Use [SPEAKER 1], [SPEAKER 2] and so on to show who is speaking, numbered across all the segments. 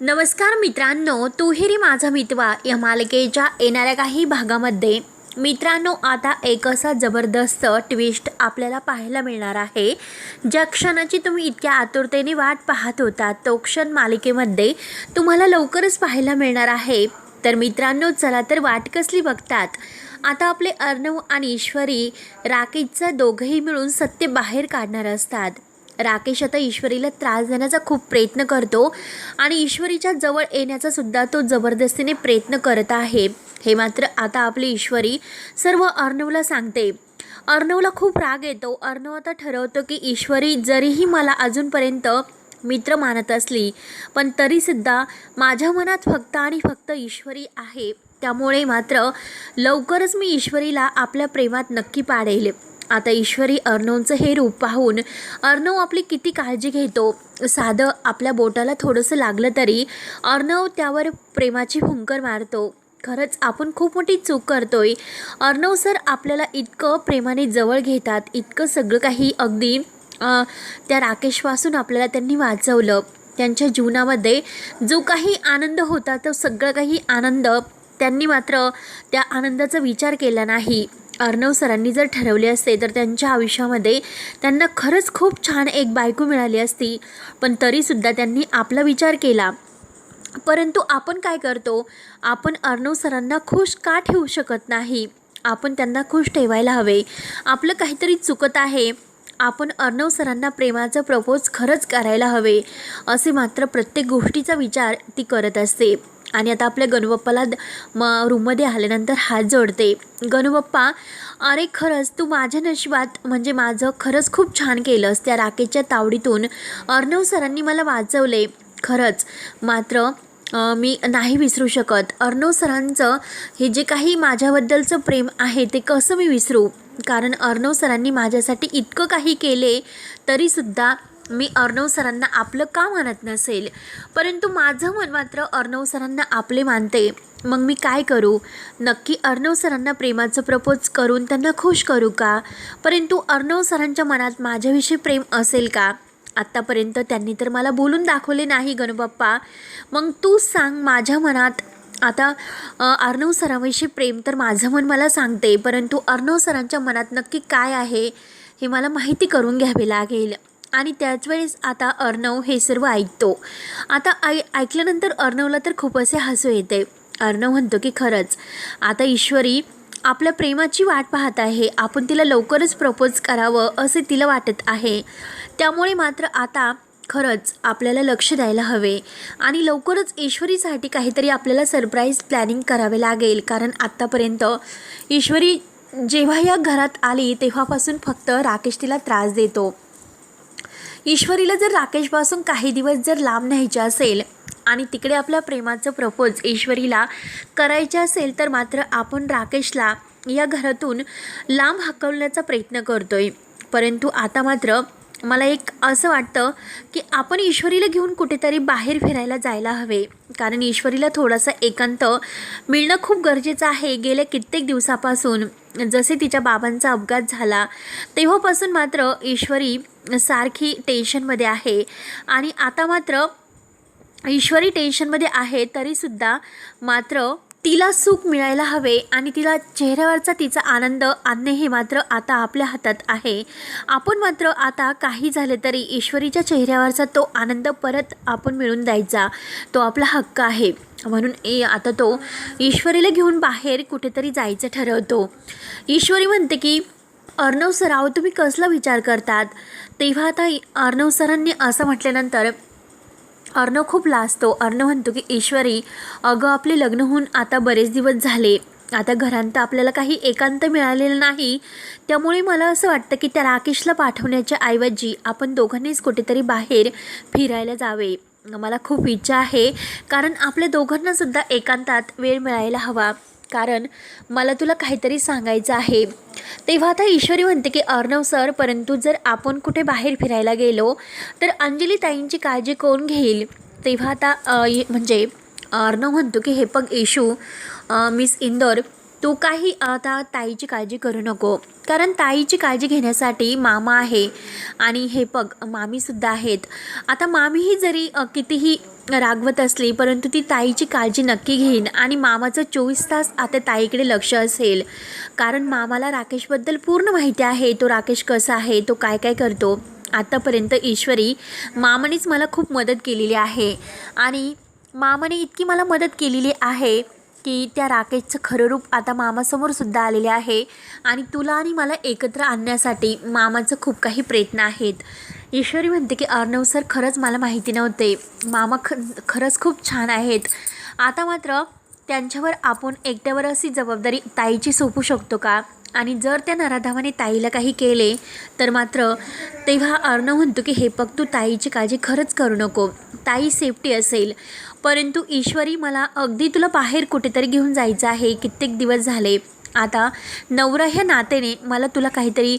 [SPEAKER 1] नमस्कार मित्रांनो तुहेरी माझा मितवा या मालिकेच्या येणाऱ्या काही भागामध्ये. मित्रांनो आता एक असा जबरदस्त ट्विस्ट आपल्याला पाहायला मिळणार आहे. ज्या क्षणाची तुम्ही इतक्या आतुरतेने वाट पाहत होता तो क्षण मालिकेमध्ये तुम्हाला लवकरच पाहायला मिळणार आहे. तर मित्रांनो चला तर वाट कसली बघतात? आता आपले अर्णव आणि ईश्वरी राकेशचं दोघंही मिळून सत्य बाहेर काढणार असतात. राकेश आता ईश्वरीला त्रास देण्याचा खूप प्रयत्न करतो आणि ईश्वरीच्या जवळ येण्याचा सुद्धा तो जबरदस्तीने प्रयत्न करत आहे. हे मात्र आता आपली ईश्वरी सर्व अर्णवला सांगते. अर्णवला खूप राग येतो. अर्णव आता ठरवतो की ईश्वरी जरीही मला अजूनपर्यंत मित्र मानत असली पण तरीसुद्धा माझ्या मनात फक्त आणि फक्त ईश्वरी आहे. त्यामुळे मात्र लवकरच मी ईश्वरीला आपल्या प्रेमात नक्की पाडेल. आता ईश्वरी अर्णवचं हे रूप पाहून अर्णव आपली किती काळजी घेतो? साधं आपल्या बोटाला थोडंसं लागलं तरी अर्णव त्यावर प्रेमाची फुंकर मारतो. खरंच आपण खूप मोठी चूक करतोय. अर्णव सर आपल्याला इतकं प्रेमाने जवळ घेतात. इतकं सगळं काही अगदी त्या राकेशपासून आपल्याला त्यांनी वाचवलं. त्यांच्या जीवनामध्ये जो काही आनंद होता तो सगळं काही आनंद त्यांनी मात्र त्या आनंदाचा विचार केला नाही. अर्णव सरांनी जर ठरवले असते तर त्यांच्या आयुष्यामध्ये त्यांना खरंच खूप छान एक बायको मिळाली असती. पण तरीसुद्धा त्यांनी आपला विचार केला. परंतु आपण काय करतो? आपण अर्णव सरांना खुश का ठेवू शकत नाही? आपण त्यांना खुश ठेवायला हवे. आपलं काहीतरी चुकत आहे. आपण अर्णव सरांना प्रेमाचं प्रपोज खरंच करायला हवे असे मात्र प्रत्येक गोष्टीचा विचार ती करत असते. आणि आता आपल्या गणुबाप्पाला द- म रूममध्ये आल्यानंतर हात जोडते. गणबप्पा अरे खरंच तू माझ्या नशिबात म्हणजे माझं खरंच खूप छान केलंस त्या राकेशच्या तावडीतून. अर्णव सरांनी मला वाचवले. खरंच मात्र मी नाही विसरू शकत. अर्णव सरांचं हे जे काही माझ्याबद्दलचं प्रेम आहे ते कसं मी विसरू? कारण अर्णव सरांनी माझ्यासाठी इतकं काही केले तरीसुद्धा मी अर्णव सरांना आपलं का मानत नसेल? परंतु माझं मन मात्र अर्णव सरांना आपले मानते. मग मी काय करू? नक्की अर्णव सरांना प्रेमाचं प्रपोज करून त्यांना खुश करू का? परंतु अर्णव सरांच्या मनात माझ्याविषयी प्रेम असेल का? आत्तापर्यंत त्यांनी तर मला बोलून दाखवले नाही गणबाप्पा. मग तू सांग माझ्या मनात. आता अर्णव सरांविषयी प्रेम तर माझं मन मला सांगते परंतु अर्णव सरांच्या मनात नक्की काय आहे हे मला माहिती करून घ्यावे लागेल. आणि त्याच वेळेस आता अर्णव हे सर्व ऐकतो. आता ऐ ऐकल्यानंतर अर्णवला तर खूप असे हसू येते. अर्णव म्हणतो की खरंच आता ईश्वरी आपल्या प्रेमाची वाट पाहत आहे. आपण तिला लवकरच प्रपोज करावं असे तिला वाटत आहे. त्यामुळे मात्र आता खरंच आपल्याला लक्ष द्यायला हवे. आणि लवकरच ईश्वरीसाठी काहीतरी आपल्याला सरप्राईज प्लॅनिंग करावे लागेल. कारण आत्तापर्यंत ईश्वरी जेव्हा या घरात आली तेव्हापासून फक्त राकेश तिला त्रास देतो. ईश्वरीला जर राकेशपासून काही दिवस जर लांब न्यायचे असेल आणि तिकडे आपल्या प्रेमाचं प्रपोज ईश्वरीला करायचे असेल तर मात्र आपण राकेशला या घरातून लांब हकलण्याचा प्रयत्न करतोय. परंतु आता मात्र मला एक असं वाटतं की आपण ईश्वरीला घेऊन कुठेतरी बाहेर फिरायला जायला हवे. कारण ईश्वरीला थोडासा एकांत मिळणं खूप गरजेचं आहे. गेल्या कित्येक दिवसापासून जसे तिच्या बाबांचा अपघात झाला तेव्हापासून मात्र ईश्वरी सारखी टेन्शनमध्ये आहे. आणि आता मात्र ईश्वरी टेन्शनमध्ये आहे तरीसुद्धा मात्र तिला सुख मिळायला हवे आणि तिला चेहऱ्यावरचा तिचा आनंद आणणे हे मात्र आता आपल्या हातात आहे. आपण मात्र आता काही झाले तरी ईश्वरीच्या चेहऱ्यावरचा तो आनंद परत आपण मिळून द्यायचा. तो आपला हक्क आहे. म्हणून ए आता तो ईश्वरीला घेऊन बाहेर कुठेतरी जायचं ठरवतो. ईश्वरी म्हणते की अर्णव सराव तुम्ही कसला विचार करतात? तेव्हा आता अर्णव सरांनी असं म्हटल्यानंतर अर्णव खूप लाजतो. अर्णव म्हणतो की ईश्वरी अगं आपले लग्न होऊन आता बरेच दिवस झाले. आता घरांत आपल्याला काही एकांत मिळालेलं नाही. त्यामुळे मला असं वाटतं की त्या राकेशला पाठवण्याच्या ऐवजी आपण दोघांनीच कुठेतरी बाहेर फिरायला जावे. मला खूप इच्छा आहे कारण आपल्या दोघांनासुद्धा एकांतात वेळ मिळायला हवा. कारण मला तुला काहीतरी सांगायचं आहे. तेव्हा आता ईश्वरी म्हणते की अर्णव सर परंतु जर आपण कुठे बाहेर फिरायला गेलो तर अंजली ताईंची काळजी कोण घेईल? तेव्हा आता म्हणजे अर्णव म्हणतो की हे पग येशू मिस इंदोर तू काही आता ताईची काळजी करू नको. कारण ताईची काळजी घेण्यासाठी मामा आहे आणि हे पग मामीसुद्धा आहेत. आता मामीही जरी कितीही रागवत असली परंतु ती ताईची काळजी नक्की घेईन आणि मामाचं चोवीस तास आता ताईकडे लक्ष असेल. कारण मामाला राकेशबद्दल पूर्ण माहिती आहे तो राकेश कसा आहे तो काय काय करतो. आतापर्यंत ईश्वरी मामानेच मला खूप मदत केलेली आहे. आणि मामाने इतकी मला मदत केलेली आहे की त्या राकेशचं खरं रूप आता मामासमोर सुद्धा आलेले आहे. आणि तुला आणि मला एकत्र आणण्यासाठी मामाचं खूप काही प्रयत्न आहेत. ईश्वरी म्हणते की अर्णव सर खरंच मला माहिती नव्हते. मामा ख खरंच खूप छान आहेत. आता मात्र त्यांच्यावर आपण एकट्यावर अशी जबाबदारी ताईची सोपू शकतो का? आणि जर त्या नराधावाने ताईला काही केले तर मात्र तेव्हा अर्णव म्हणतो की हे बघ तू ताईची काळजी खरंच करू नको. ताई सेफ्टी असेल. परंतु ईश्वरी मला अगदी तुला बाहेर कुठेतरी घेऊन जायचं आहे. कित्येक दिवस झाले. आता नवरा ह्या नात्याने मला तुला काहीतरी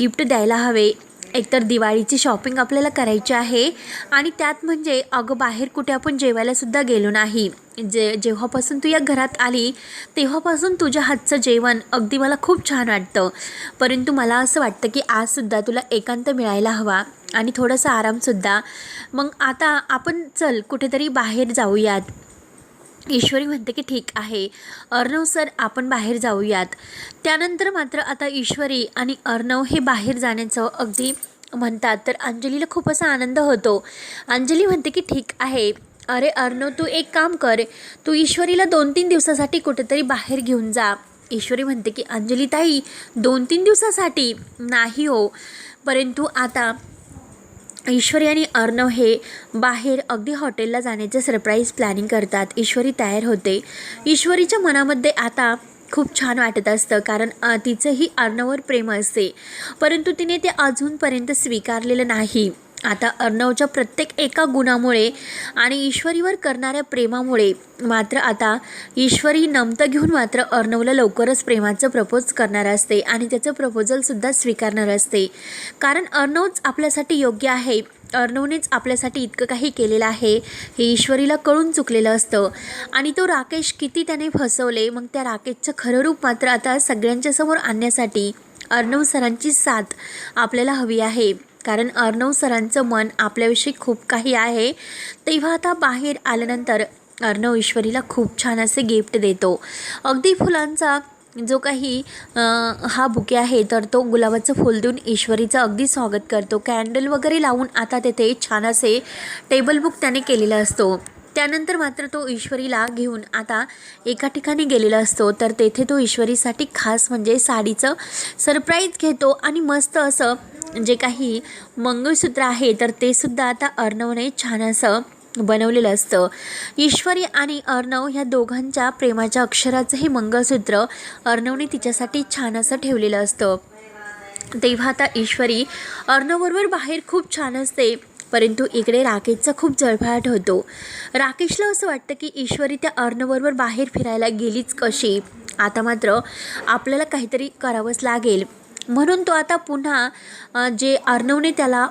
[SPEAKER 1] गिफ्ट द्यायला हवे. एकतर दिवाळीची शॉपिंग आपल्याला करायची आहे आणि त्यात म्हणजे अगं बाहेर कुठे आपण जेवायलासुद्धा गेलो नाही. जे जेव्हापासून तू या घरात आली तेव्हापासून तुझ्या हातचं जेवण अगदी मला खूप छान वाटतं. परंतु मला असं वाटतं की आजसुद्धा तुला एकांत मिळायला हवा आणि थोडासा आरामसुद्धा मग आता आपण चल कुठेतरी बाहेर जाऊयात. ईश्वरी म्हणते की ठीक आहे. अर्णव सर आपण बाहेर जाऊयात. त्यानंतर मात्र आता ईश्वरी आणि अर्णव हे बाहेर जाण्याचं अगदी म्हणतात. तर अंजलीला खूप असा आनंद होतो. अंजली म्हणते की ठीक आहे. अरे अर्णव तू एक काम कर. तू ईश्वरीला दोन तीन दिवसासाठी कुठेतरी बाहेर घेऊन जा. ईश्वरी म्हणते की अंजली ताई दोन तीन दिवसासाठी? नाही हो. परंतु आता ईश्वरी आणि अर्णव हे बाहेर अगदी हॉटेलला जाण्याचे सरप्राईज प्लॅनिंग करतात. ईश्वरी तयार होते. ईश्वरीच्या मनामध्ये आता खूप छान वाटत असतं कारण तिचंही अर्णववर प्रेम असते. परंतु तिने ते अजूनपर्यंत स्वीकारलेलं नाही. आता अर्णवच्या प्रत्येक एका गुणामुळे आणि ईश्वरीवर करणाऱ्या प्रेमामुळे मात्र आता ईश्वरी नमतं घेऊन मात्र अर्णवला लवकरच प्रेमाचं प्रपोज करणार असते आणि त्याचं प्रपोजलसुद्धा स्वीकारणार असते. कारण अर्णवच आपल्यासाठी योग्य आहे. अर्णवनेच आपल्यासाठी इतकं काही केलेलं आहे हे ईश्वरीला कळून चुकलेलं असतं. आणि तो राकेश किती त्याने फसवले मग त्या राकेशचं खरं रूप मात्र आता सगळ्यांच्या समोर आणण्यासाठी अर्णव सरांची साथ आपल्याला हवी आहे. कारण अर्णव सरांचं मन आपल्याविषयी खूप काही आहे. तेव्हा आता बाहेर आल्यानंतर अर्णव ईश्वरीला खूप छान असे गिफ्ट देतो. अगदी फुलांचा जो काही हा बुके आहे तर तो गुलाबाचं फूल देऊन ईश्वरीचं अगदी स्वागत करतो. कॅन्डल वगैरे लावून आता तेथे छान असे टेबल बुक त्याने केलेला असतो. त्यानंतर मात्र तो ईश्वरीला घेऊन आता एका ठिकाणी गेलेला असतो. तर तेथे तो ईश्वरीसाठी खास म्हणजे साडीचं सरप्राईज घेतो आणि मस्त असं जे काही मंगळसूत्र आहे तर ते सुद्धा आता अर्णवने छान असं बनवलेलं असतं. ईश्वरी आणि अर्णव ह्या दोघांच्या प्रेमाच्या अक्षराचं हे मंगळसूत्र अर्णवने तिच्यासाठी छान असं ठेवलेलं असतं. तेव्हा आता ईश्वरी अर्णवबरोबर बाहेर खूप छान असते परंतु इकडे राकेशचा खूप जळफळाट होतो. राकेशला असं वाटतं की ईश्वरी त्या अर्णवबरोबर बाहेर फिरायला गेलीच कशी? आता मात्र आपल्याला काहीतरी करावंच लागेल. म्हणून तो आता पुन्हा जे अर्णवने त्याला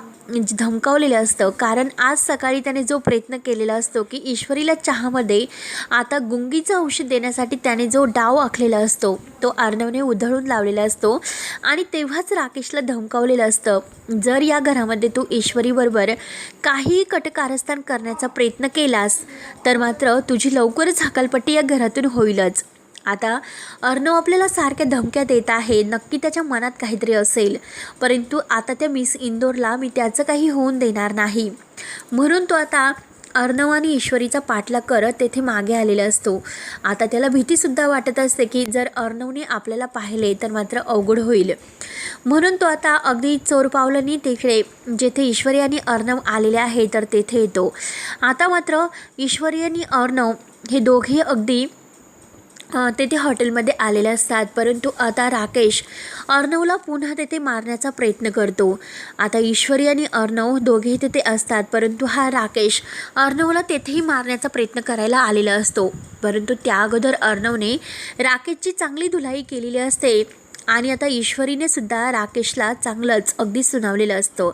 [SPEAKER 1] धमकावलेलं असतं कारण आज सकाळी त्याने जो प्रयत्न केलेला असतो की ईश्वरीला चहामध्ये आता गुंगीचं औषध देण्यासाठी त्याने जो डाव आखलेला असतो तो अर्णवने उधळून लावलेला असतो आणि तेव्हाच राकेशला धमकावलेलं असतं जर या घरामध्ये तू ईश्वरीबरोबर काही कटकारस्थान करण्याचा प्रयत्न केलास तर मात्र तुझी लवकरच हकालपट्टी या घरातून होईलच. आता अर्णव आपल्याला सारख्या धमक्या देत आहे. नक्की त्याच्या मनात काहीतरी असेल. परंतु आता त्या मिस इंदोरला मी त्याचं काही होऊन देणार नाही. म्हणून तो आता अर्णव आणि ईश्वरीचा पाठलाग करत तेथे मागे आलेला असतो. आता त्याला भीतीसुद्धा वाटत असते की जर अर्णवने आपल्याला पाहिले तर मात्र अवघड होईल. म्हणून तो आता अगदी चोर पावलांनी तिकडे जेथे ईश्वरी आणि अर्णव आलेले आहे तर तेथे येतो. आता मात्र ईश्वरी आणि अर्णव हे दोघे अगदी तेथे हॉटेलमध्ये आलेले असतात. परंतु आता राकेश अर्णवला पुन्हा तेथे मारण्याचा प्रयत्न करतो. आता ईश्वरी आणि अर्णव दोघेही तेथे असतात. परंतु हा राकेश अर्णवला तेथेही मारण्याचा प्रयत्न करायला आलेला असतो. परंतु त्या अगोदर अर्णवने राकेशची चांगली धुलाई केलेली असते आणि आता ईश्वरीने सुद्धा राकेशला चांगलंच अगदी सुनावलेलं असतं.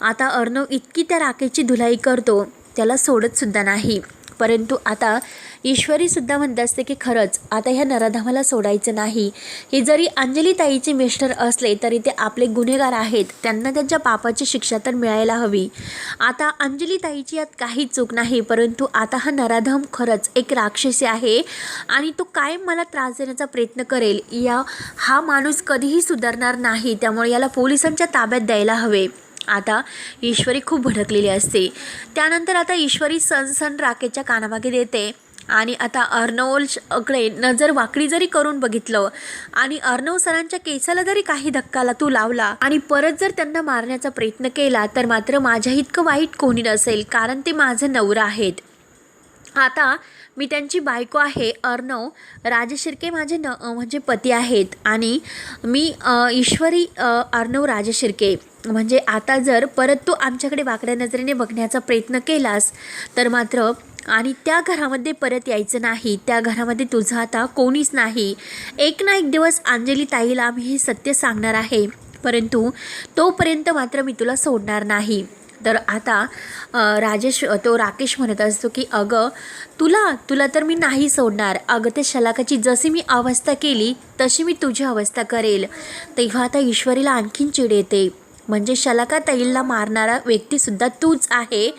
[SPEAKER 1] आता अर्णव इतकी त्या राकेशची धुलाई करतो. त्याला सोडत सुद्धा नाही. परंतु आता ईश्वरीसुद्धा म्हणत असते की खरंच आता ह्या नराधामाला सोडायचं नाही. हे जरी अंजली ताईचे मिस्टर असले तरी ते आपले गुन्हेगार आहेत. त्यांना त्यांच्या पापाची शिक्षा तर मिळायला हवी. आता अंजली ताईची यात काही चूक नाही परंतु आता हा नराधम खरंच एक राक्षसी आहे आणि तो कायम मला त्रास देण्याचा प्रयत्न करेल. या हा माणूस कधीही सुधारणार नाही त्यामुळे याला पोलिसांच्या ताब्यात द्यायला हवे. आता ईश्वरी खूप भडकलेली असते. त्यानंतर आता ईश्वरी सनसन सण राकेच्या कानामागे देते. आणि आता अर्णवकडे नजर वाकडी जरी करून बघितलं आणि अर्णव सरांच्या केसाला जरी काही धक्काला तू लावला आणि परत जर त्यांना मारण्याचा प्रयत्न केला तर मात्र माझ्या इतकं वाईट कोणी नसेल कारण ते माझे नवरा आहेत. आता मी त्यांची बायको आहे अर्णव राजशिर्के माझे न म्हणजे पती आहेत. आणि मी ईश्वरी अर्नव अर्णव राजशिर्के म्हणजे आता जर परत तू आमच्याकडे वाकड्या नजरेने बघण्याचा प्रयत्न केलास तर मात्र आणि त्या घरामध्ये परत यायचं नाही. त्या घरामध्ये तुझं आता कोणीच नाही. एक ना एक दिवस अंजली ताईला आम्ही हे सत्य सांगणार आहे. परंतु तोपर्यंत मात्र मी तुला सोडणार नाही. तर आता राजेश तो राकेश म्हणत असतो की अगं तुला तुला तर मी नाही सोडणार. अगं त्या शलाकाची जशी मी अवस्था केली तशी मी तुझी अवस्था करेल. तेव्हा आता ईश्वरीला आणखीन चिड येते. म्हणजे शलाका ताईला मारणारा व्यक्तीसुद्धा तूच आहे.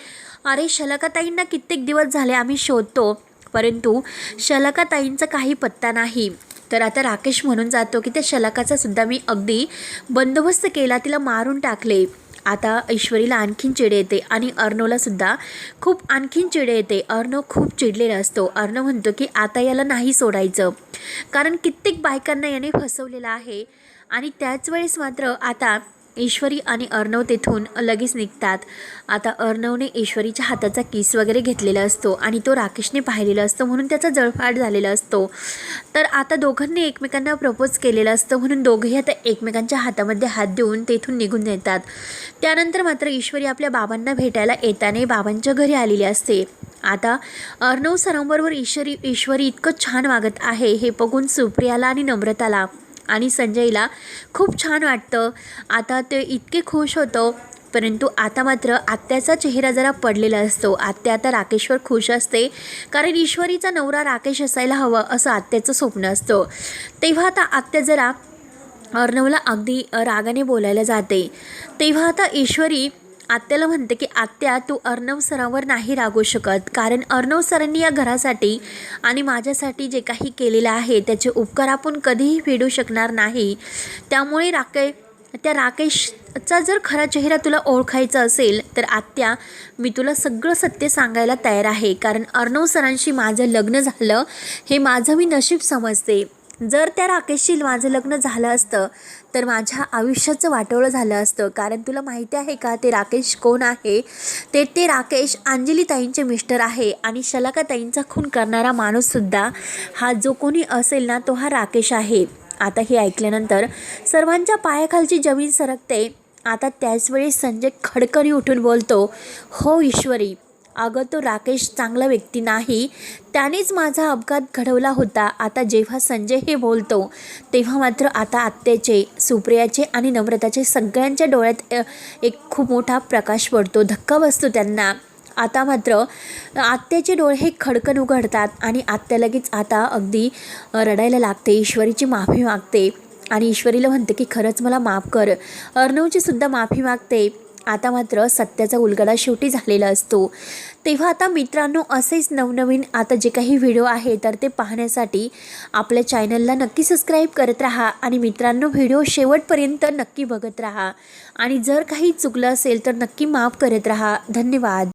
[SPEAKER 1] अरे शलकाताईंना कित्येक दिवस झाले आम्ही शोधतो परंतु शलकाताईंचा काही पत्ता नाही. तर आता राकेश म्हणून जातो की त्या शलाकाचा सुद्धा मी अगदी बंदोबस्त केला तिला मारून टाकले. आता ऐश्वरीला आणखीन चिड येते आणि अर्णवला सुद्धा खूप आणखीन चिड येते. अर्णव खूप चिडलेला असतो. अर्णव म्हणतो की आता याला नाही सोडायचं. कारण कित्येक बायकांना याने फसवलेलं आहे आणि त्याच वेळेस मात्र आता ईश्वरी आणि अर्णव तेथून लगेच निघतात. आता अर्णवने ईश्वरीच्या हाताचा किस वगैरे घेतलेला असतो आणि तो राकेशने पाहिलेला असतो म्हणून त्याचा जळफाट झालेला असतो. तर आता दोघांनी एकमेकांना प्रपोज केलेलं असतं म्हणून दोघेही आता एकमेकांच्या हातामध्ये हात देऊन तेथून निघून येतात त्यानंतर मात्र ईश्वरी आपल्या बाबांना भेटायला येताना बाबांच्या घरी आलेली असते. आता अर्णव सरांबरोबर ईश्वरी ईश्वरी इतकं छान वागत आहे हे बघून सुप्रियाला आणि नम्रताला आणि संजयला खूप छान वाटतं. आता ते इतके खुश होतो परंतु आता मात्र आत्याचा चेहरा जरा पडलेला असतो. आत्या आता राकेशवर खुश असते कारण ईश्वरीचा नवरा राकेश असायला हवा असं आत्याचं स्वप्न असतं. तेव्हा आता आत्या जरा अर्णवला अगदी रागाने बोलायला जाते. तेव्हा आता ईश्वरी आत्याला म्हणते की आत्या तू अर्णव सरांवर नाही रागू शकत. कारण अर्णव सरांनी या घरासाठी आणि माझ्यासाठी जे काही केलेलं आहे त्याचे उपकार आपण कधीही फेडू शकणार नाही. त्यामुळे राके त्या राकेशचा जर खरा चेहरा तुला ओळखायचा असेल तर आत्या मी तुला सगळं सत्य सांगायला तयार आहे. कारण अर्णव सरांशी माझं लग्न झालं हे माझं मी नशीब समजते. जर त्या राकेशशी माझं लग्न झालं असतं तर माझ्या आयुष्याचं वाटोळं झालं असतं. कारण तुला माहिती आहे का ते राकेश कोण आहे? ते ते राकेश अंजलीताईंचे मिस्टर आहे आणि शलाकाताईंचा खून करणारा माणूससुद्धा हा जो कोणी असेल ना तो हा राकेश आहे. आता हे ऐकल्यानंतर सर्वांच्या पायाखालची जमीन सरकते. आता त्याचवेळी संजय खडकरी उठून बोलतो हो ईश्वरी अगं तो राकेश चांगला व्यक्ती नाही. त्यानेच माझा अपघात घडवला होता. आता जेव्हा संजय हे बोलतो तेव्हा मात्र आता आत्याचे सुप्रियाचे आणि नम्रताचे सगळ्यांच्या डोळ्यात एक खूप मोठा प्रकाश पडतो धक्का बसतो त्यांना. आता मात्र आत्याचे डोळे हे खडकन उघडतात आणि आत्या लगेच आता अगदी रडायला लागते ईश्वरीची माफी मागते. आणि ईश्वरीला म्हणते की खरंच मला माफ कर. अर्णवची सुद्धा माफी मागते. आता मात्र सत्याचा उलगडा शेवटी झालेला असतो. तेव्हा आता मित्रांनो असेच नवनवीन आता जे काही व्हिडिओ आहे तर ते पाहण्यासाठी आपल्या चॅनलला नक्की सबस्क्राईब करत राहा आणि मित्रांनो व्हिडिओ शेवटपर्यंत नक्की बघत राहा. आणि जर काही चुकलं असेल तर नक्की माफ करत राहा. धन्यवाद.